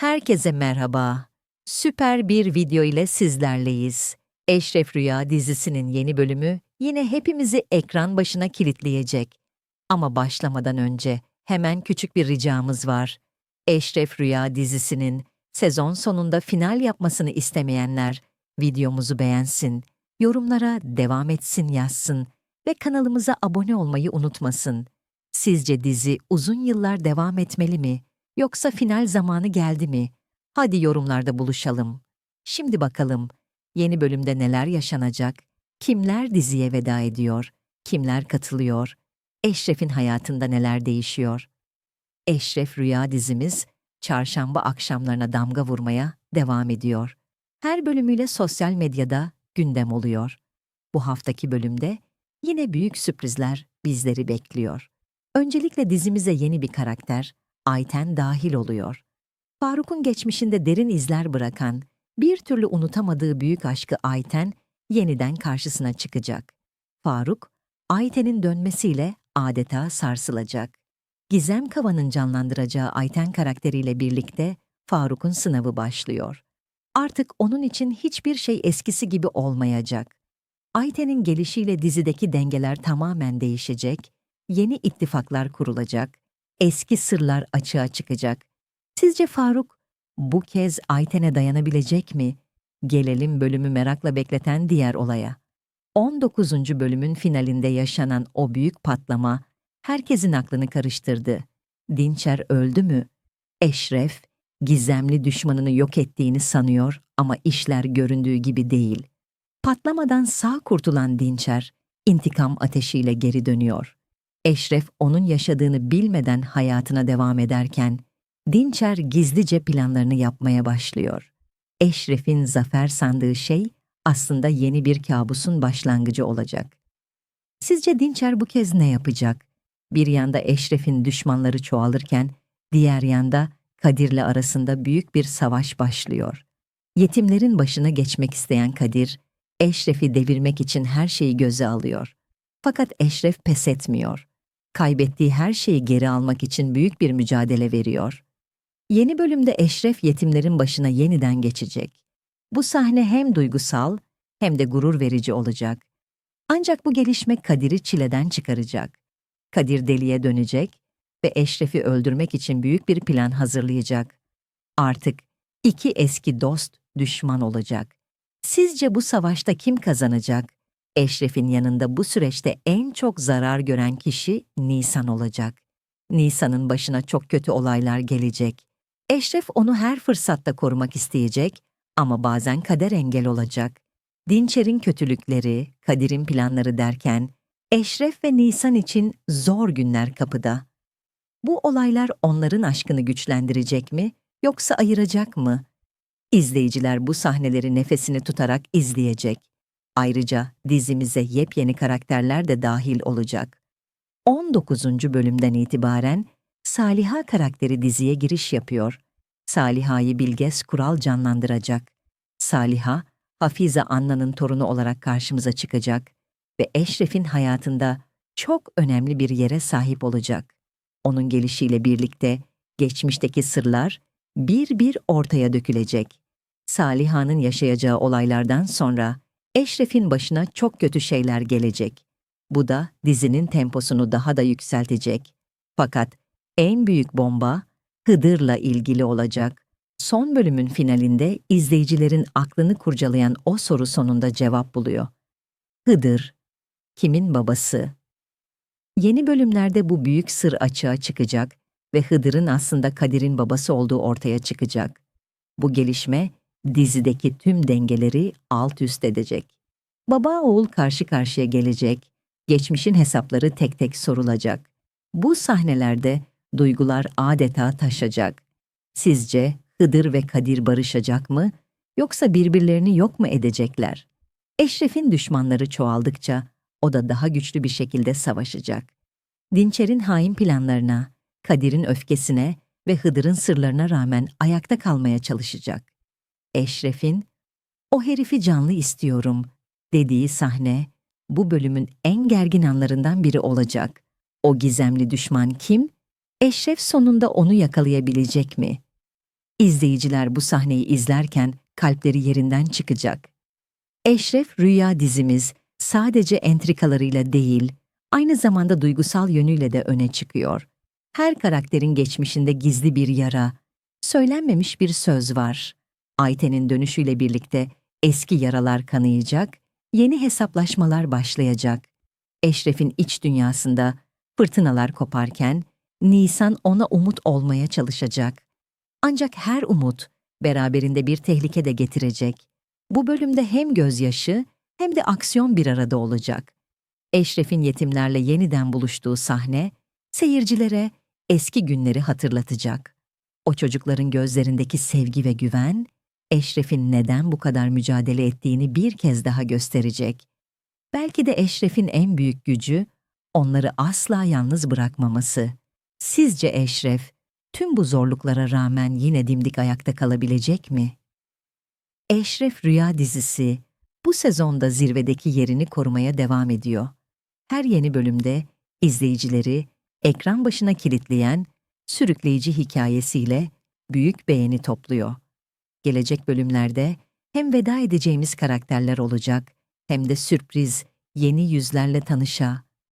Herkese merhaba. Süper bir video ile sizlerleyiz. Eşref Rüya dizisinin yeni bölümü yine hepimizi ekran başına kilitleyecek. Ama başlamadan önce hemen küçük bir ricamız var. Eşref Rüya dizisinin sezon sonunda final yapmasını istemeyenler videomuzu beğensin, yorumlara devam etsin yazsın ve kanalımıza abone olmayı unutmasın. Sizce dizi uzun yıllar devam etmeli mi? Yoksa final zamanı geldi mi? Hadi yorumlarda buluşalım. Şimdi bakalım yeni bölümde neler yaşanacak? Kimler diziye veda ediyor? Kimler katılıyor? Eşref'in hayatında neler değişiyor? Eşref Rüya dizimiz çarşamba akşamlarına damga vurmaya devam ediyor. Her bölümüyle sosyal medyada gündem oluyor. Bu haftaki bölümde yine büyük sürprizler bizleri bekliyor. Öncelikle dizimize yeni bir karakter, Ayten dahil oluyor. Faruk'un geçmişinde derin izler bırakan, bir türlü unutamadığı büyük aşkı Ayten yeniden karşısına çıkacak. Faruk, Ayten'in dönmesiyle adeta sarsılacak. Gizem Kava'nın canlandıracağı Ayten karakteriyle birlikte Faruk'un sınavı başlıyor. Artık onun için hiçbir şey eskisi gibi olmayacak. Ayten'in gelişiyle dizideki dengeler tamamen değişecek, yeni ittifaklar kurulacak, eski sırlar açığa çıkacak. Sizce Faruk bu kez Ayten'e dayanabilecek mi? Gelelim bölümü merakla bekleten diğer olaya. 19. bölümün finalinde yaşanan o büyük patlama herkesin aklını karıştırdı. Dinçer öldü mü? Eşref, gizemli düşmanını yok ettiğini sanıyor ama işler göründüğü gibi değil. Patlamadan sağ kurtulan Dinçer, intikam ateşiyle geri dönüyor. Eşref onun yaşadığını bilmeden hayatına devam ederken, Dinçer gizlice planlarını yapmaya başlıyor. Eşref'in zafer sandığı şey aslında yeni bir kabusun başlangıcı olacak. Sizce Dinçer bu kez ne yapacak? Bir yanda Eşref'in düşmanları çoğalırken, diğer yanda Kadir'le arasında büyük bir savaş başlıyor. Yetimlerin başına geçmek isteyen Kadir, Eşref'i devirmek için her şeyi göze alıyor. Fakat Eşref pes etmiyor. Kaybettiği her şeyi geri almak için büyük bir mücadele veriyor. Yeni bölümde Eşref yetimlerin başına yeniden geçecek. Bu sahne hem duygusal hem de gurur verici olacak. Ancak bu gelişme Kadir'i çileden çıkaracak. Kadir deliye dönecek ve Eşref'i öldürmek için büyük bir plan hazırlayacak. Artık iki eski dost düşman olacak. Sizce bu savaşta kim kazanacak? Eşref'in yanında bu süreçte en çok zarar gören kişi Nisan olacak. Nisan'ın başına çok kötü olaylar gelecek. Eşref onu her fırsatta korumak isteyecek ama bazen kader engel olacak. Dinçer'in kötülükleri, Kadir'in planları derken Eşref ve Nisan için zor günler kapıda. Bu olaylar onların aşkını güçlendirecek mi yoksa ayıracak mı? İzleyiciler bu sahneleri nefesini tutarak izleyecek. Ayrıca dizimize yepyeni karakterler de dahil olacak. 19. bölümden itibaren Saliha karakteri diziye giriş yapıyor. Saliha'yı Bilges Kural canlandıracak. Saliha, Hafize Anna'nın torunu olarak karşımıza çıkacak ve Eşref'in hayatında çok önemli bir yere sahip olacak. Onun gelişiyle birlikte geçmişteki sırlar bir bir ortaya dökülecek. Saliha'nın yaşayacağı olaylardan sonra Eşref'in başına çok kötü şeyler gelecek. Bu da dizinin temposunu daha da yükseltecek. Fakat en büyük bomba Hıdır'la ilgili olacak. Son bölümün finalinde izleyicilerin aklını kurcalayan o soru sonunda cevap buluyor. Hıdır, kimin babası? Yeni bölümlerde bu büyük sır açığa çıkacak ve Hıdır'ın aslında Kadir'in babası olduğu ortaya çıkacak. Bu gelişme dizideki tüm dengeleri alt üst edecek. Baba oğul karşı karşıya gelecek, geçmişin hesapları tek tek sorulacak. Bu sahnelerde duygular adeta taşacak. Sizce Hıdır ve Kadir barışacak mı yoksa birbirlerini yok mu edecekler? Eşref'in düşmanları çoğaldıkça o da daha güçlü bir şekilde savaşacak. Dinçer'in hain planlarına, Kadir'in öfkesine ve Hıdır'ın sırlarına rağmen ayakta kalmaya çalışacak. Eşref'in "O herifi canlı istiyorum." dediği sahne bu bölümün en gergin anlarından biri olacak. O gizemli düşman kim? Eşref sonunda onu yakalayabilecek mi? İzleyiciler bu sahneyi izlerken kalpleri yerinden çıkacak. Eşref Rüya dizimiz sadece entrikalarıyla değil, aynı zamanda duygusal yönüyle de öne çıkıyor. Her karakterin geçmişinde gizli bir yara, söylenmemiş bir söz var. Ayten'in dönüşüyle birlikte eski yaralar kanayacak, yeni hesaplaşmalar başlayacak. Eşref'in iç dünyasında fırtınalar koparken Nisan ona umut olmaya çalışacak. Ancak her umut beraberinde bir tehlike de getirecek. Bu bölümde hem gözyaşı hem de aksiyon bir arada olacak. Eşref'in yetimlerle yeniden buluştuğu sahne seyircilere eski günleri hatırlatacak. O çocukların gözlerindeki sevgi ve güven Eşref'in neden bu kadar mücadele ettiğini bir kez daha gösterecek. Belki de Eşref'in en büyük gücü onları asla yalnız bırakmaması. Sizce Eşref tüm bu zorluklara rağmen yine dimdik ayakta kalabilecek mi? Eşref Rüya dizisi bu sezonda zirvedeki yerini korumaya devam ediyor. Her yeni bölümde izleyicileri ekran başına kilitleyen sürükleyici hikayesiyle büyük beğeni topluyor. Gelecek bölümlerde hem veda edeceğimiz karakterler olacak hem de sürpriz yeni yüzlerle tanışa,